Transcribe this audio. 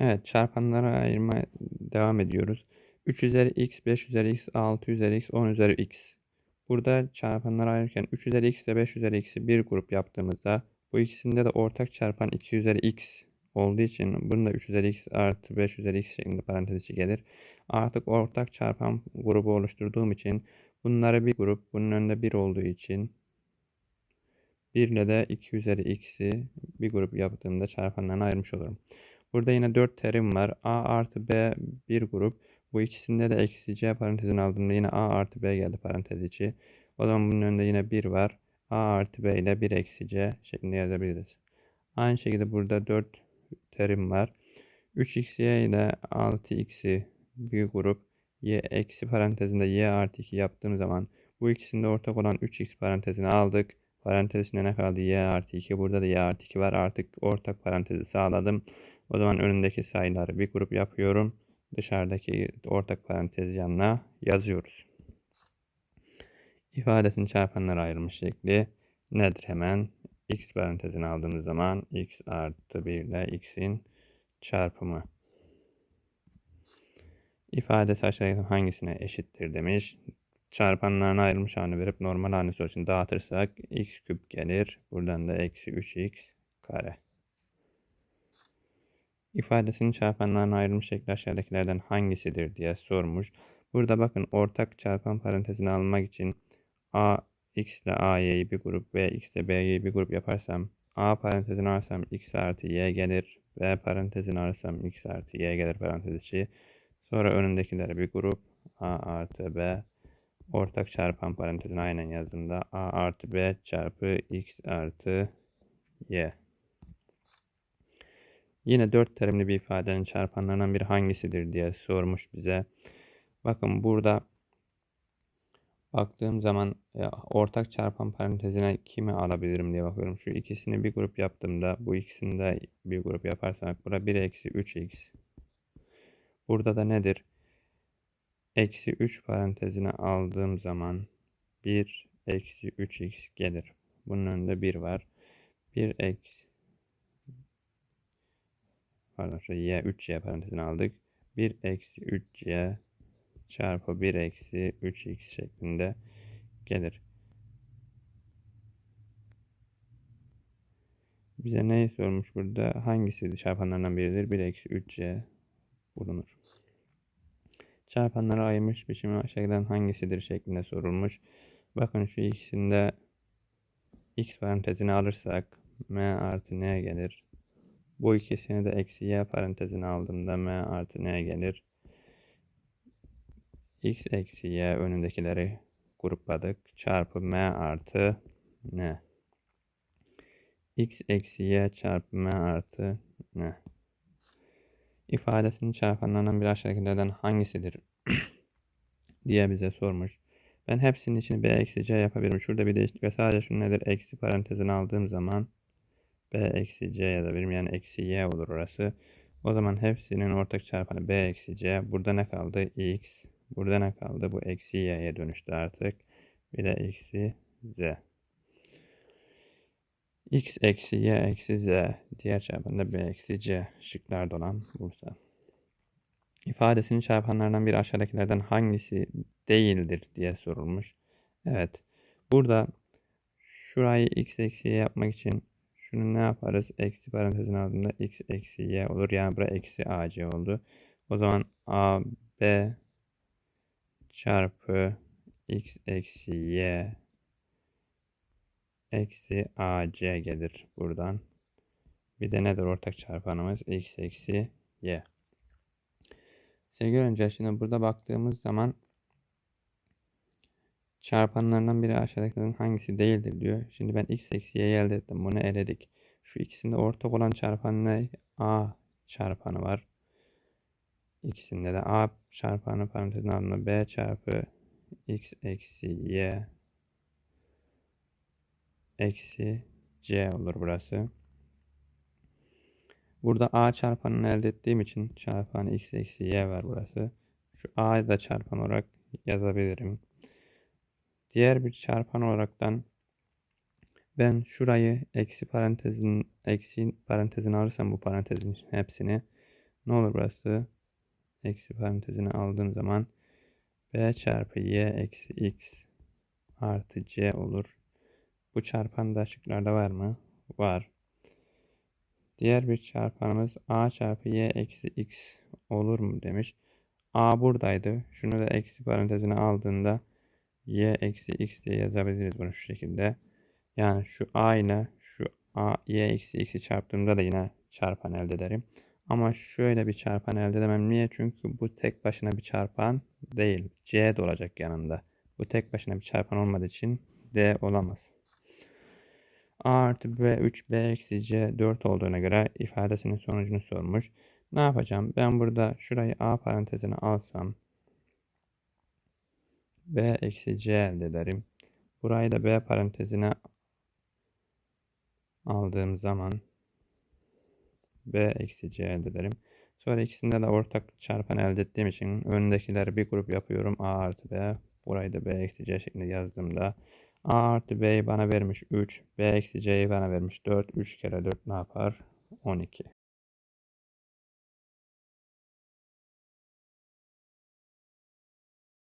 Evet çarpanlara ayırma devam ediyoruz. 3 üzeri x, 5 üzeri x, 6 üzeri x, 10 üzeri x. Burada çarpanları ayırırken 3 üzeri x ile 5 üzeri x'i bir grup yaptığımızda bu ikisinde de ortak çarpan 2 üzeri x olduğu için bunun da 3 üzeri x artı 5 üzeri x şeklinde parantez içi gelir. Artık ortak çarpan grubu oluşturduğum için bunları bir grup, bunun önünde 1 olduğu için 1 ile de 2 üzeri x'i bir grup yaptığımda çarpanlarına ayırmış olurum. Burada yine 4 terim var. A artı B bir grup. Bu ikisinde de eksi C parantezini aldığımda yine A artı B geldi parantez içi. O zaman bunun önünde yine 1 var. A artı B ile 1 eksi C şeklinde yazabiliriz. Aynı şekilde burada 4 terim var. 3xy ile 6x'i bir grup y eksi parantezinde y artı 2 yaptığım zaman bu ikisinde ortak olan 3x parantezini aldık. Parantez içinde ne kaldı? y artı 2. Burada da y artı 2 var. Artık ortak parantezi sağladım. O zaman önündeki sayıları bir grup yapıyorum. Dışarıdaki ortak parantez yanına yazıyoruz. İfadesinin çarpanlara ayrılmış şekli nedir hemen? x parantezini aldığımız zaman x artı 1 ile x'in çarpımı. İfadesi aşağıdaki hangisine eşittir demiş. Çarpanlarına ayrılmış halini verip normal halini için dağıtırsak x küp gelir. Buradan da eksi 3x kare. İfadesinin çarpanlarına ayrılmış şekli aşağıdakilerden hangisidir diye sormuş. Burada bakın ortak çarpan parantezini almak için a x ile a'yı bir grup b x ile b'yi bir grup yaparsam a parantezini alırsam x artı y gelir. b parantezini alırsam x artı y gelir parantez içi. Sonra önündekileri bir grup a artı b ortak çarpan parantezini aynen yazdığımda a artı b çarpı x artı y. Yine dört terimli bir ifadenin çarpanlarından biri hangisidir diye sormuş bize. Bakın burada baktığım zaman e, ortak çarpan parantezine kimi alabilirim diye bakıyorum. Şu ikisini bir grup yaptığımda bu ikisini de bir grup yaparsak burada 1 eksi 3x. Burada da nedir? Eksi 3 parantezine aldığım zaman 1 eksi 3x gelir. Bunun önünde 1 var. 1 eksi pardon şöyle y 3y parantezine aldık. 1 eksi 3y çarpı 1 eksi 3x şeklinde gelir. Bize neyi sormuş burada? Hangisi çarpanlarından biridir? 1 eksi 3y bulunur. Çarpanları ayırmış biçimi aşağıdan hangisidir şeklinde sorulmuş. Bakın şu ikisinde x parantezini alırsak m artı n gelir. Bu ikisini de eksi y parantezine aldığımda m artı n gelir. x eksi y önündekileri grupladık. Çarpı m artı n. x eksi y çarpı m artı n. İfadesinin çarpanlarından bir aşağıdakilerden hangisidir diye bize sormuş. Ben hepsinin içini b eksi c yapabilirim. Şurada bir değişiklik ve sadece şu nedir? Eksi parantezini aldığım zaman b eksi c yazabilirim. Yani eksi y olur orası. O zaman hepsinin ortak çarpanı b eksi c. Burada ne kaldı? x. Burada ne kaldı? Bu eksi y'ye dönüştü artık. Bir de eksi z. x eksi y eksi z. Diğer çarpanda b eksi c. Şıklarda olan Bursa. İfadesinin çarpanlardan biri aşağıdakilerden hangisi değildir diye sorulmuş. Evet. Burada şurayı x eksi y yapmak için şunu ne yaparız? Eksi parantezin ardında x eksi y olur. Yani buraya eksi ac oldu. O zaman a b çarpı x eksi y eksi ac gelir buradan. Bir de nedir ortak çarpanımız? x eksi y. Sevgili öğrenciler şimdi burada baktığımız zaman çarpanlarından biri aşağıdakilerin hangisi değildir diyor. Şimdi ben x eksi y'yi elde ettim. Bunu eledik. Şu ikisinde ortak olan çarpan ne? a çarpanı var. İkisinde de a çarpanı parantezin ardında b çarpı x eksi y eksi c olur burası. Burada a çarpanını elde ettiğim için çarpan x eksi y var burası. Şu a'yı da çarpan olarak yazabilirim. Diğer bir çarpan olaraktan ben şurayı eksi parantezin eksi parantezin alırsam bu parantezin hepsini Ne olur burası? Eksi parantezine aldığım zaman b çarpı y eksi x artı c olur. Bu çarpan da şıklarda var mı? Var. Diğer bir çarpanımız a çarpı y eksi x olur mu demiş. a buradaydı. Şunu da eksi parantezine aldığında y eksi x diye yazabiliriz bunu şu şekilde. Yani şu a ile şu a y eksi x'i çarptığımda da yine çarpan elde ederim. Ama şöyle bir çarpan elde edemem. Niye? Çünkü bu tek başına bir çarpan değil. C de olacak yanında. Bu tek başına bir çarpan olmadığı için D olamaz. A artı B 3 B eksi C 4 olduğuna göre ifadesinin sonucunu sormuş. Ne yapacağım? Ben burada şurayı A parantezine alsam B eksi C elde ederim. Burayı da B parantezine aldığım zaman B eksi C elde ederim. Sonra ikisinde de ortak çarpan elde ettiğim için önündekileri bir grup yapıyorum. A artı B. Burayı da B eksi C şeklinde yazdığımda A artı B'yi bana vermiş 3. B eksi C'yi bana vermiş 4. 3 kere 4 ne yapar? 12.